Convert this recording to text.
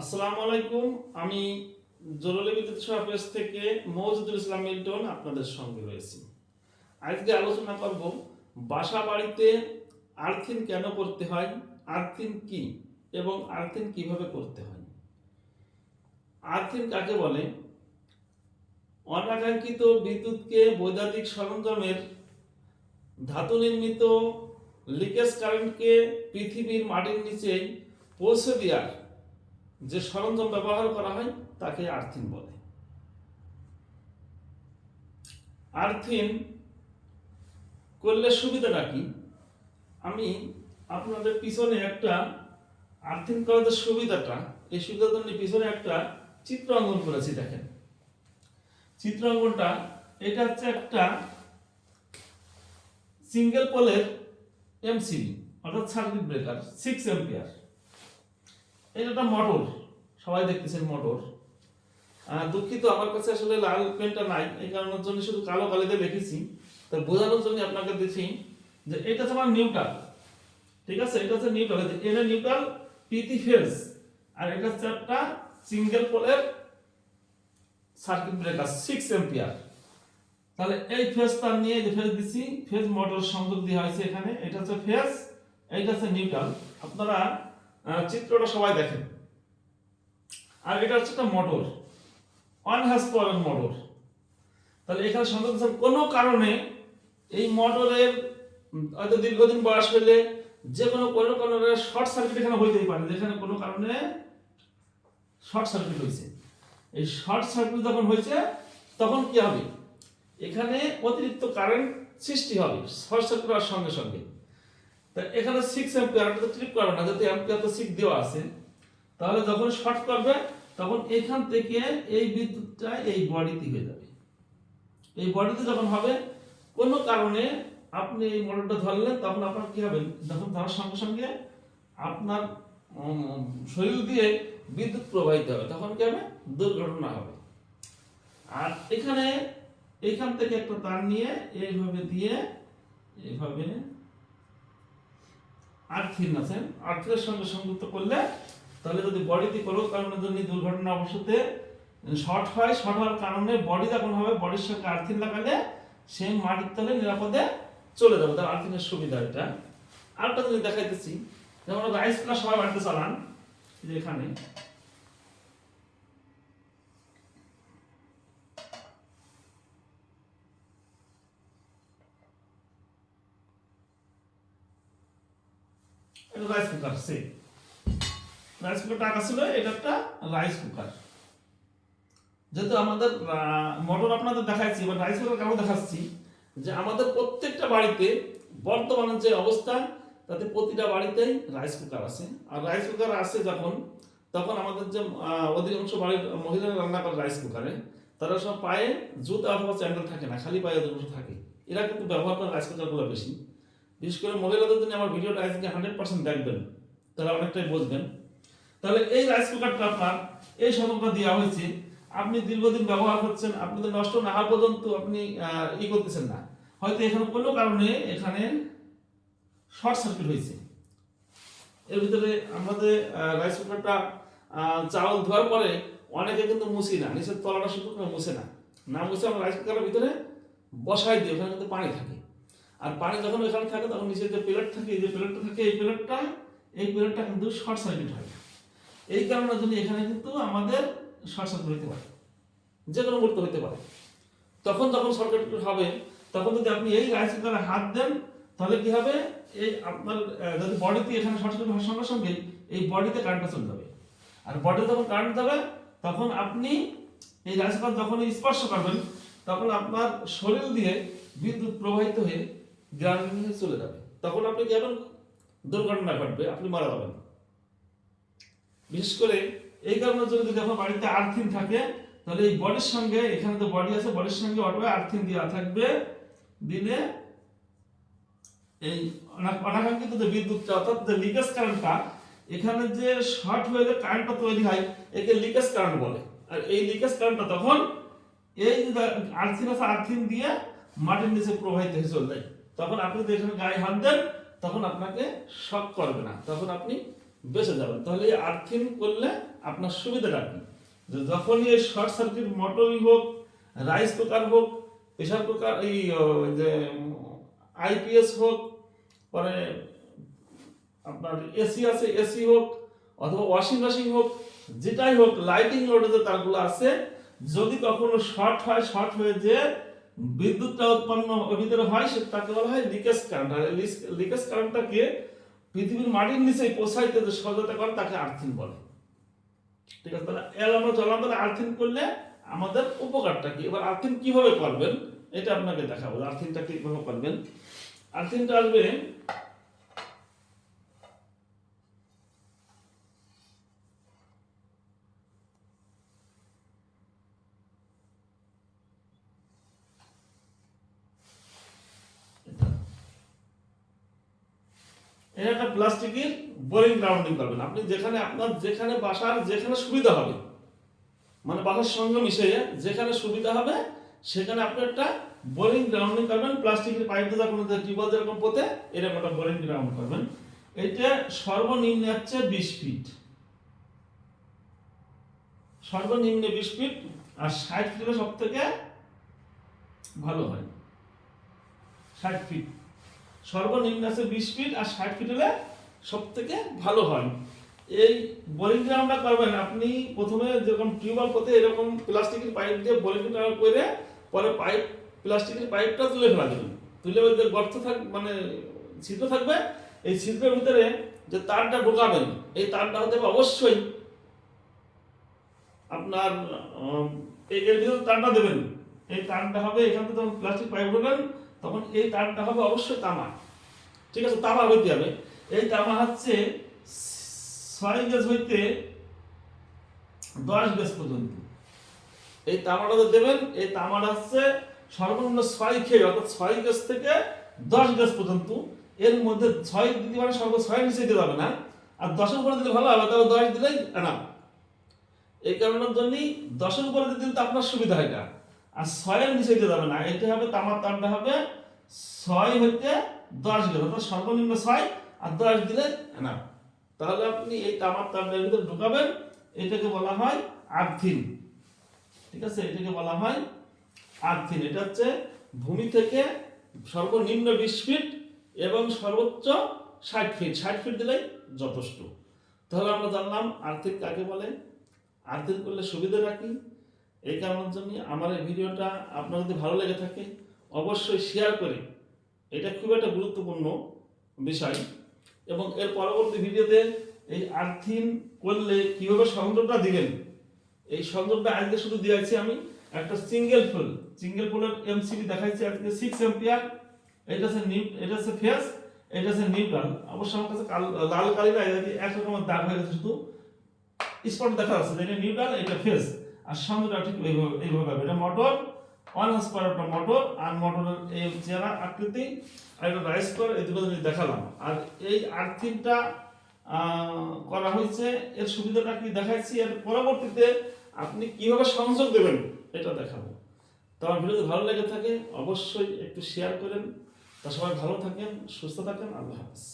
আসসালামু আলাইকুম। আমি জরুরি বিদ্যুৎ পেজ থেকে মৌজুদুল ইসলাম মিল্টন আপনাদের সঙ্গে রয়েছি। আজকে আলোচনা করব বাসা বাড়িতে আর্থিন কেন করতে হয় আর্থিন কি এবং আর্থিন কীভাবে করতে হয়? আর্থিন কাকে বলে? অনাকাঙ্ক্ষিত বিদ্যুৎকে বৈদ্যুতিক সরঞ্জামের ধাতু নির্মিত লিকেজ কারেন্টকে পৃথিবীর মাটির নিচে পৌঁছে দেওয়ার যে সরঞ্জাম ব্যবহার করা হয়, তাকে আর্থিন বলে। আর্থিন করলে সুবিধাটা কি? আমি আপনাদের পিছনে একটা আর্থিন করার সুবিধাটা, এই সুবিধার জন্য পিছনে একটা চিত্র অঙ্কন করেছি, দেখেন। চিত্র অঙ্কনটা, এটা হচ্ছে একটা সিঙ্গেল পোলের এমসিবি অর্থাৎ সার্কিট ব্রেকার সিক্স এম্পিয়ার এটা একটা মোটর সবাই দেখতেছেন মোটর। দুঃখিত, আমার কাছে আসলে লাল পেনটা নাই, এই কারণের জন্য শুধু কালো কালিতে লিখেছি। তো বোঝানোর জন্য আপনাকে দেখি যে এটা হচ্ছে আমার নিউট্রাল, ঠিক আছে? এটা হচ্ছে নিউট্রাল এটা নিউট্রাল পিটি ফেজ আর এটা হচ্ছে একটা সিঙ্গেল পোলের সার্কিট ব্রেকার সিক্স এম্পিয়ার তাহলে এই ফেজ তার নিয়ে যে ফেজ দিছি ফেজ মোটর সংযোগ দেওয়া হয়েছে এখানে, এটা হচ্ছে ফেজ এইটা হচ্ছে নিউট্রাল। আপনারা চিত্রটা সবাই দেখেন। আর এটা হচ্ছে একটা motor one horse power motor তাহলে এখানে দিচ্ছেন কোনো কারণে এই মোটরের হয়তো দীর্ঘদিন বয়স হলে যে কোনো কোনো কারণে শর্ট সার্কিট এখানে হইতেই পারে, যেখানে কোনো কারণে শর্ট সার্কিট হয়েছে এই শর্ট সার্কিট যখন হয়েছে তখন কি হবে? এখানে অতিরিক্ত কারেন্ট সৃষ্টি হবে শর্ট সার্কিট হওয়ার সঙ্গে সঙ্গে। তা এখানে সিক্স অ্যাম্পিয়ার ট্রিপ করবে না যাতে অ্যাম্পিয়ার তো সিক্স দেওয়া আছে। তাহলে যখন শর্ট করবে, তখন এখান থেকে এই বিদ্যুৎটা এই বডিতে হয়ে যাবে। এই বডিতে যখন হবে, কোনো কারণে আপনি এই মোটরটা ধরলেন, তখন আপনার কি হবে? যখন ধরার সঙ্গে সঙ্গে আপনার শরীর দিয়ে বিদ্যুৎ প্রবাহিত হবে। তখন কি হবে? দুর্ঘটনা হবে। আর এখানে, এখান থেকে একটা তার নিয়ে এইভাবে দিয়ে, এইভাবে আর্থিন আছেন আর্থিনের সঙ্গে সংযুক্ত করলে তাহলে যদি বডিতে কোনো কারণের যদি দুর্ঘটনা অবশ্যতে শর্ট হয় শর্ট হওয়ার কারণে বডি যখন হবে বডির সঙ্গে আর্থিন লাগালে সে মাটির তলে নিরাপদে চলে যাবে। তার আর্থিনের সুবিধা এটা। আরেকটা যদি দেখাইতেছি, যেমন রাইস কুকার সবাই বাড়িতে চালান যে এখানে। রাইস কুকার সে রাইস কুকার টাকা ছিল, এটা একটা রাইস কুকার যেহেতু আমাদের মোটর আপনাদের দেখাচ্ছি বা রাইস কুকার কেন দেখাচ্ছি? যে আমাদের প্রত্যেকটা বাড়িতে বর্তমানে যে অবস্থা, তাতে প্রতিটা বাড়িতেই রাইস কুকার আছে। আর রাইস কুকার আছে যখন, তখন আমাদের যে অধিকাংশ বাড়ির মহিলারা রান্না করে রাইস কুকারে তারা সব পায়ে জুতা অথবা স্যান্ডেল থাকে না, খালি পায়ে অধিকাংশ থাকে। এরা কিন্তু ব্যবহার করে রাইস কুকারগুলো বেশি। বিশেষ করে মহিলাদের জন্য আমার ভিডিওটা আজকে হান্ড্রেড পার্সেন্ট দেখবেন। তাহলে অনেকটাই বুঝবেন। তাহলে এই রাইস কুকারটা আপনার, এই সতর্কতা দেওয়া হয়েছে। আপনি দীর্ঘদিন ব্যবহার করছেন আপনাদের নষ্ট না হওয়া পর্যন্ত আপনি ই করতেছেন না। হয়তো এখানে কোনো কারণে এখানে শর্ট সার্কিট হয়েছে। এর ভিতরে আমাদের রাইস কুকারটা চাউল ধোয়ার পরে অনেকে কিন্তু মুছি না, নিচের তলাটা শুধু মুছে না। না মুছে আমরা রাইস কুকারের ভিতরে বসাই দিই, ওখানে কিন্তু পানি থাকে। আর পানি যখন ওখানে থাকে, তখন নিচের যে প্লেট থাকে যে প্লেটটা থাকে, এই প্লেটটা এই প্লেটটা কিন্তু শর্ট সার্কিট হয়। এই কারণের জন্য এখানে কিন্তু আমাদের সার্কিট হতে পারে যে কোনো মুহূর্তে হতে পারে। তখন যখন শর্ট হবে, তখন যদি আপনি এই রাইস কুকারে হাত দেন, তাহলে কি হবে? এই আপনার যদি বডিতে এখানে শর্ট হওয়ার সঙ্গে সঙ্গে এই বডিতে কারেন্টটা চলে যাবে। আর বডিতে যখন কারেন্ট যাবে, তখন আপনি এই রাইস কুকার যখন স্পর্শ করবেন, তখন আপনার শরীর দিয়ে বিদ্যুৎ প্রবাহিত হয়ে গ্রামীণ হয়ে চলে যাবে। তখন আপনি কি দুর্ঘটনা ঘটবে, আপনি মারা যাবেন। বিশেষ করে এই জন্য যদি আপনার বাড়িতে আর্থিন থাকে, তাহলে এই বডির সঙ্গে, এখানে তো বডি আছে, বডির সঙ্গে অটো আর্থিন দেওয়া থাকবে। দিলে এই অনা- অনাকাঙ্ক্ষিত যে বিদ্যুৎটা, অর্থাৎ যে লিকেজ কারেন্টটা এখানে যে শর্ট হয়ে যে কারেন্টটা তৈরি হয়, একে লিকেজ কারেন্ট বলে। আর এই লিকেজ কারেন্টটা তখন এই আর্থিন আছে, আর্থিন দিয়ে মাটির নিচে প্রবাহিত হয়ে চলে যায় তখন আপনি যদি এখানে গায়ে হাত দেন, তখন আপনাকে শক করবে না। তখন আপনি বেঁচে যাবেন। তাহলে এই আর্থিং করলে আপনার সুবিধাটা কি? যখনই এই শর্ট সার্কিট মোটরই হোক রাইস কুকার হোক প্রেশার কুকার এই যে আইপিএস হোক, পরে আপনার এসি আছে এসি হোক, অথবা ওয়াশিং মেশিন হোক, যেটাই হোক লাইটিং লোডে যে তারগুলো আছে, যদি কখনো শর্ট হয় শর্ট হয়ে যে বিদ্যুৎটা উৎপন্ন ভিতরে হয়, সে তাকে বলা হয় লিকেজ কারেন্ট আর লিকেজ কারেন্টটাকে পৃথিবীর মাটির নিচে প্রসারিত যে সহযোগিতা করে, তাকে আর্থিন বলে। ঠিক আছে, তাহলে এল আমরা চলাম তাহলে আর্থিন করলে আমাদের উপকারটা কি? এবার আর্থিন কীভাবে করবেন? এটা আপনাকে দেখাবো আর্থিনটা কীভাবে করবেন। আর্থিনটা আসবে এটা একটা প্লাস্টিকের বোরিং গ্রাউন্ডিং করবেন। আপনি যেখানে আপনার যেখানে বাসার যেখানে সুবিধা হবে মানে বাসার সঙ্গে মিশিয়ে যেখানে সুবিধা হবে, সেখানে আপনি একটা বোরিং গ্রাউন্ডিং করবেন। প্লাস্টিকের পাইপ দিয়ে যখন টিউবওয়েল যেরকম পোতে, এরকম একটা বোরিং গ্রাউন্ড করবেন। এটা সর্বনিম্ন হচ্ছে বিশ ফিট সর্বনিম্ন বিশ ফিট আর ষাট ফিটে সব থেকে ভালো হয়। ষাট ফিট সর্বনিম্ন আছে বিশ ফিট আর ষাট ফিট হলে সব থেকে ভালো হয়। এই বোরিং আমরা করবেন, আপনি প্রথমে যেরকম টিউবওয়েল করতে এরকম প্লাস্টিকের পাইপ দিয়ে বোরিং গ্রাউন্ড করে পরে পাইপ, প্লাস্টিকের পাইপটা তুলে ফেলা দেবেন তুলে ওই যে গর্ত থাক মানে ছিদ্র থাকবে। এই ছিদ্রের ভিতরে যে তারটা ঢোকাবেন, এই তারটা হতে হবে অবশ্যই আপনার এর ভিতরে তারটা দেবেন। এই তারটা হবে, এখান থেকে প্লাস্টিক পাইপ ঢোকান তখন এই তারটা হবে অবশ্যই তামা। ঠিক আছে তামা হইতে হবে। এই তামা হচ্ছে ছয় গেজ হইতে দশ গেজ পর্যন্ত। এই তামাটা দেবেন, এই তামাটা হচ্ছে সর্বনিম্ন ছয় খেয়ে, অর্থাৎ ছয় গেজ থেকে দশ গেজ পর্যন্ত। এর মধ্যে ছয় দিতে পারে সর্ব, ছয় নিচে দিতে হবে না। আর দশের উপরে দিলে ভালো হবে তবে দশ দিলেই না এই কারণের জন্যই দশের উপরে দিলে তো আপনার সুবিধা হয় না। আর ছয়ের নিচে দিতে যাবে না এটা হবে তামার তারটা হবে ছয় হইতে দশ গেল, অর্থাৎ সর্বনিম্ন ছয় আর দশ দিলে না। তাহলে আপনি এই তামার তারটার ভিতরে ঢুকাবেন, এটাকে বলা হয় আর্থিন। ঠিক আছে? এটাকে বলা হয় আর্থিন। এটা হচ্ছে ভূমি থেকে সর্বনিম্ন বিশ ফিট এবং সর্বোচ্চ ষাট ফিট। ষাট ফিট দিলেই যথেষ্ট। তাহলে আমরা জানলাম আর্থিক কাকে বলে? আর্থিক করলে সুবিধা রাখি এই কারণের জন্য আমার এই ভিডিওটা আপনার যদি ভালো লেগে থাকে, অবশ্যই শেয়ার করে। এটা খুব একটা গুরুত্বপূর্ণ বিষয়। এবং এর পরবর্তী ভিডিওতে এই আর্থিন করলে কীভাবে সংযোগটা দিবেন? এই সংযোগটা আজকে শুধু দিয়েছি আমি একটা সিঙ্গেল ফুল সিঙ্গেল ফুলের এমসিবি দেখাইছি আজকে সিক্স এম্পিয়ার এটা হচ্ছে নিউ এটা হচ্ছে ফেস এটা হচ্ছে নিউট্রাল অবশ্য আমার কাছে কাল লাল কালিটা এক রকমের দাগ হয়ে গেছে শুধু। স্পট দেখা যাচ্ছে এটা নিউট্রাল এটা ফেস আর সংযোগটা ঠিক এইভাবে এইভাবে হবে। এটা মোটর ওয়ান হাস পার একটা মোটর, আর মোটরের এই চেহারা আকৃতি, আর এটা রাইস করে এই দুটো জিনিস দেখালাম। আর এই আর্থিংটা করা হয়েছে, এর সুবিধাটা কি দেখাচ্ছি এর পরবর্তীতে আপনি কীভাবে সংযোগ দেবেন, এটা দেখাবো। তো আমার ভিডিও ভালো লেগে থাকে, অবশ্যই একটু শেয়ার করেন। তা সবাই ভালো থাকেন, সুস্থ থাকেন, আল্লাহ হাফেজ।